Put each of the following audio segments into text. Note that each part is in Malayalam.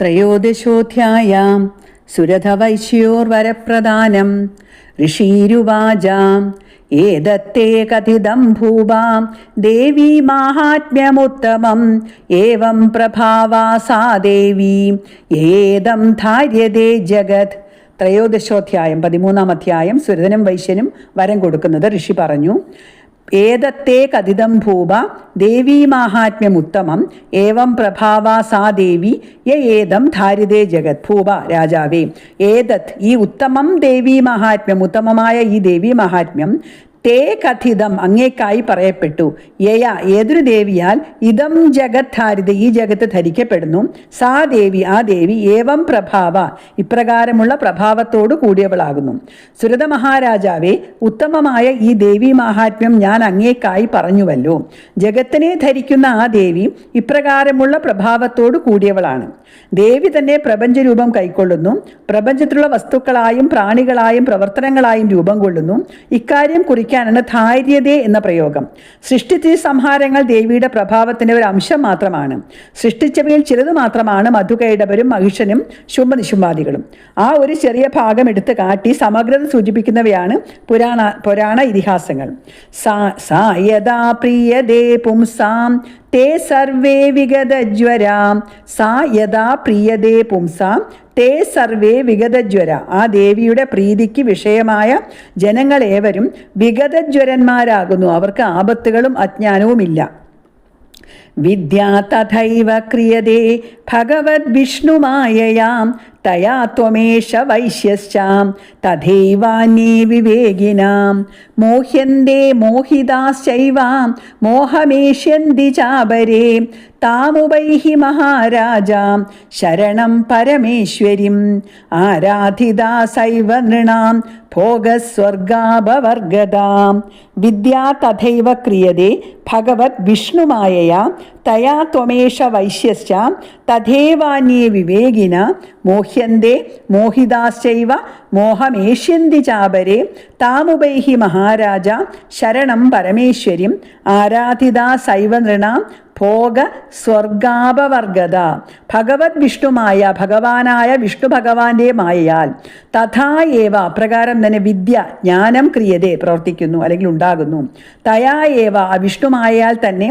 ത്രയോദശോധ്യായാം. സുരഥവൈശ്യോർവരപ്രധാനം ഋഷീരുവാചാം. ഏതത്തെ കഥിതം ഭൂവാം. ദേവീ മാഹാത്മ്യമുത്തമം. ഏവം പ്രഭാവാ സാ ദേവി. ഏതം ധാര്യതേ ജഗത്. ത്രയോദശോധ്യായം പതിമൂന്നാം അധ്യായം സുരതനും വൈശ്യനും വരം കൊടുക്കുന്നത് ഋഷി പറഞ്ഞു. ഏതത്തെ കഥിതം ഭൂപ? ദേവീമാഹാത്മ്യമുത്തമം. ഏവം പ്രഭാവ സാ ദേവി. യേതം ധാരിതേ ജഗത് ഭൂപ രാജാവേ. ഏതത്? ഈ ഉത്തമം ദേവീ മഹാത്മ്യം ഉത്തമമായ ഈ ദേവീ മാഹാത്മ്യം തേ കഥിതം അങ്ങേക്കായി പറയപ്പെട്ടു. യയ ഏതൊരു ദേവിയാൽ ഇതം ജഗത് ധാരിത ഈ ജഗത്ത് ധരിക്കപ്പെടുന്നു. സാ ദേവി ആ ദേവി ഏവം പ്രഭാവ ഇപ്രകാരമുള്ള പ്രഭാവത്തോടു കൂടിയവളാകുന്നു. സുരത മഹാരാജാവെ ഉത്തമമായ ഈ ദേവി മാഹാത്മ്യം ഞാൻ അങ്ങേക്കായി പറഞ്ഞുവല്ലോ. ജഗത്തിനെ ധരിക്കുന്ന ആ ദേവി ഇപ്രകാരമുള്ള പ്രഭാവത്തോടു കൂടിയവളാണ്. ദേവി തന്നെ പ്രപഞ്ചരൂപം കൈക്കൊള്ളുന്നു. പ്രപഞ്ചത്തിലുള്ള വസ്തുക്കളായും പ്രാണികളായും പ്രവർത്തനങ്ങളായും രൂപം കൊള്ളുന്നു. ഇക്കാര്യം കുറിക്കാനാണ് ധാര്യത എന്ന പ്രയോഗം. സൃഷ്ടിച്ച സംഹാരങ്ങൾ ദേവിയുടെ പ്രഭാവത്തിന്റെ ഒരു അംശം മാത്രമാണ്. സൃഷ്ടിച്ചവയിൽ ചിലത് മാത്രമാണ് മധുകൈടവരും മഹിഷനും ശുംഭനിശുംബാദികളും ആ ഒരു ചെറിയ ഭാഗം എടുത്തു കാട്ടി സമഗ്രത സൂചിപ്പിക്കുന്നവയാണ് പുരാണ പുരാണ ഇതിഹാസങ്ങൾ. സാ തേ സർവേ വിഗതജ്വരാം. സാ യഥാ പ്രിയതേ പുംസാം തേ സർവേ വിഗതജ്വര. ആ ദേവിയുടെ പ്രീതിക്ക് വിഷയമായ ജനങ്ങളേവരും വിഗതജ്വരന്മാരാകുന്നു. അവർക്ക് ആപത്തുകളും അജ്ഞാനവുമില്ല. വിദ്യാ തഥൈവ ക്രിയതേ ഭഗവത് വിഷ്ണുമായയാം തയാ ത്വമേഷ വൈശ്യശ്ചാം തഥൈവാന്യേ വിവേകിനാം. മോഹ്യന്തേ മോഹിതാശൈവാം മോഹമേഷ്യന്തി ചാപരേ താമുപൈഹി മഹാരാജാം ശരണം പരമേശ്വരിം ആരാധിതാ സൈവ നൃണാം ഭോഗസ്വർഗാപവർഗതാം വിദ്യാ തഥൈവ ക്രിയതേ ഭഗവത് വിഷ്ണുമായയാ തയാ ത്വമേഷ വൈശ്യശ്ച തഥേവാന്യേ വിവേകിന മോഹ്യന്തേ മോഹിതാശ്ചൈവ മോഹമേഷ്യന്തി ചാപരേ താമുബൈഹി മഹാരാജ ശരണം പരമേശ്വരിം ആരാധിതാ സൈവ നൃണാം ഭോഗ സ്വർഗാപവർഗത ഭഗവത് വിഷ്ണുമായ ഭഗവാനായ വിഷ്ണു ഭഗവാന്റെ മായയാൽ തഥാ ഏവ അപ്രകാരം തന്നെ വിദ്യ ജ്ഞാനം ക്രിയതേ പ്രവർത്തിക്കുന്നു അല്ലെങ്കിൽ ഉണ്ടാകുന്നു. തയാ ഏവ ആ വിഷ്ണുമായയാൽ തന്നെ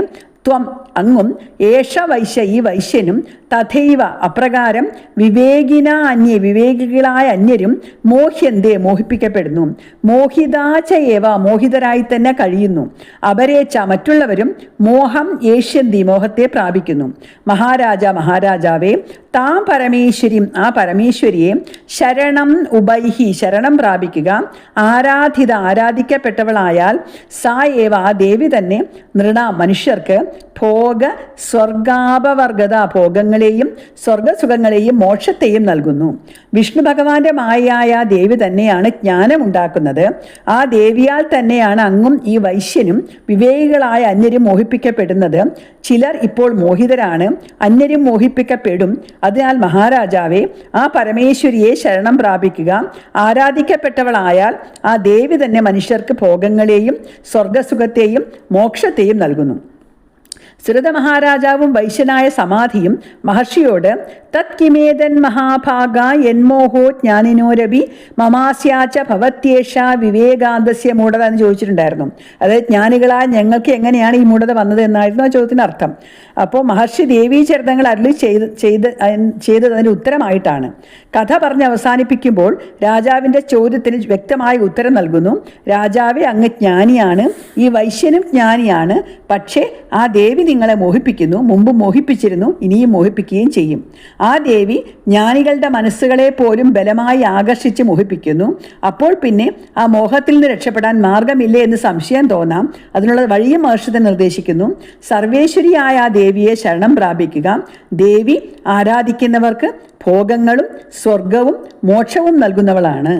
ത്വം അങ്ങും ഏഷ വൈശ്യ ഈ വൈശ്യനും തഥൈവ അപ്രകാരം വിവേകിന അന്യ വിവേകികളായ അന്യരും മോഹ്യന്തേ മോഹിപ്പിക്കപ്പെടുന്നു. മോഹിതാചയേവ മോഹിതരായി തന്നെ കഴിയുന്നു. അപരേച്ച മറ്റുള്ളവരും മോഹം ഏഷ്യന്തി മോഹത്തെ പ്രാപിക്കുന്നു. മഹാരാജ മഹാരാജാവേ താം പരമേശ്വരിയും ആ പരമേശ്വരിയെ ശരണം ഉപൈഹി ശരണം പ്രാപിക്കുക. ആരാധിത ആരാധിക്കപ്പെട്ടവളായാൽ സാ ഏവ ആ ദേവി തന്നെ നൃണ മനുഷ്യർക്ക് ഭോഗ സ്വർഗാപവർഗത ഭോഗങ്ങളെയും സ്വർഗസുഖങ്ങളെയും മോക്ഷത്തെയും നൽകുന്നു. വിഷ്ണു ഭഗവാന്റെ മായയായ ദേവി തന്നെയാണ് ജ്ഞാനം ഉണ്ടാക്കുന്നത് ആ ദേവിയാൽ തന്നെയാണ് അങ്ങും ഈ വൈശ്യനും വിവേകികളായ അന്യരും മോഹിപ്പിക്കപ്പെടുന്നത്. ചിലർ ഇപ്പോൾ മോഹിതരാണ്. അന്യരും മോഹിപ്പിക്കപ്പെടും. അതിനാൽ മഹാരാജാവെ ആ പരമേശ്വരിയെ ശരണം പ്രാപിക്കുക. ആരാധിക്കപ്പെട്ടവളായാൽ ആ ദേവി തന്നെ മനുഷ്യർക്ക് ഭോഗങ്ങളെയും സ്വർഗസുഖത്തെയും മോക്ഷത്തെയും നൽകുന്നു. സുരത മഹാരാജാവും വൈശ്യനായ സമാധിയും മഹർഷിയോട് തത് കിമേതൻ മഹാഭാഗ എന്മോഹോ ജ്ഞാനിനോരവി മമാസ്യാച്ച ഭവത്യേഷ വിവേകാന്തസ്യ മൂഢത എന്ന് ചോദിച്ചിട്ടുണ്ടായിരുന്നു. അതായത് ജ്ഞാനികളായ ഞങ്ങൾക്ക് എങ്ങനെയാണ് ഈ മൂഢത വന്നത് എന്നായിരുന്നു ആ ചോദ്യത്തിന് അർത്ഥം അപ്പോൾ മഹർഷി ദേവീ ചരിതങ്ങൾ അരുളി ചെയ്ത് ചെയ്ത് ചെയ്തത് അതിന് ഉത്തരമായിട്ടാണ്. കഥ പറഞ്ഞ് അവസാനിപ്പിക്കുമ്പോൾ രാജാവിന്റെ ചോദ്യത്തിന് വ്യക്തമായ ഉത്തരം നൽകുന്നു. രാജാവെ അങ്ങ് ജ്ഞാനിയാണ്. ഈ വൈശ്യനും ജ്ഞാനിയാണ്. പക്ഷേ ആ ദേവി നിങ്ങളെ മോഹിപ്പിക്കുന്നു മുമ്പ് മോഹിപ്പിച്ചിരുന്നു ഇനിയും മോഹിപ്പിക്കുകയും ചെയ്യും. ആ ദേവി ജ്ഞാനികളുടെ മനസ്സുകളെ പോലും ബലമായി ആകർഷിച്ച് മോഹിപ്പിക്കുന്നു. അപ്പോൾ പിന്നെ ആ മോഹത്തിൽ നിന്ന് രക്ഷപ്പെടാൻ മാർഗമില്ലേ എന്ന് സംശയം തോന്നാം. അതിനുള്ള വഴിയും മഹർഷത്തെ നിർദ്ദേശിക്കുന്നു. സർവേശ്വരിയായ ആ ദേവിയെ ശരണം പ്രാപിക്കുക. ദേവി ആരാധിക്കുന്നവർക്ക് ഭോഗങ്ങളും സ്വർഗവും മോക്ഷവും നൽകുന്നവളാണ്.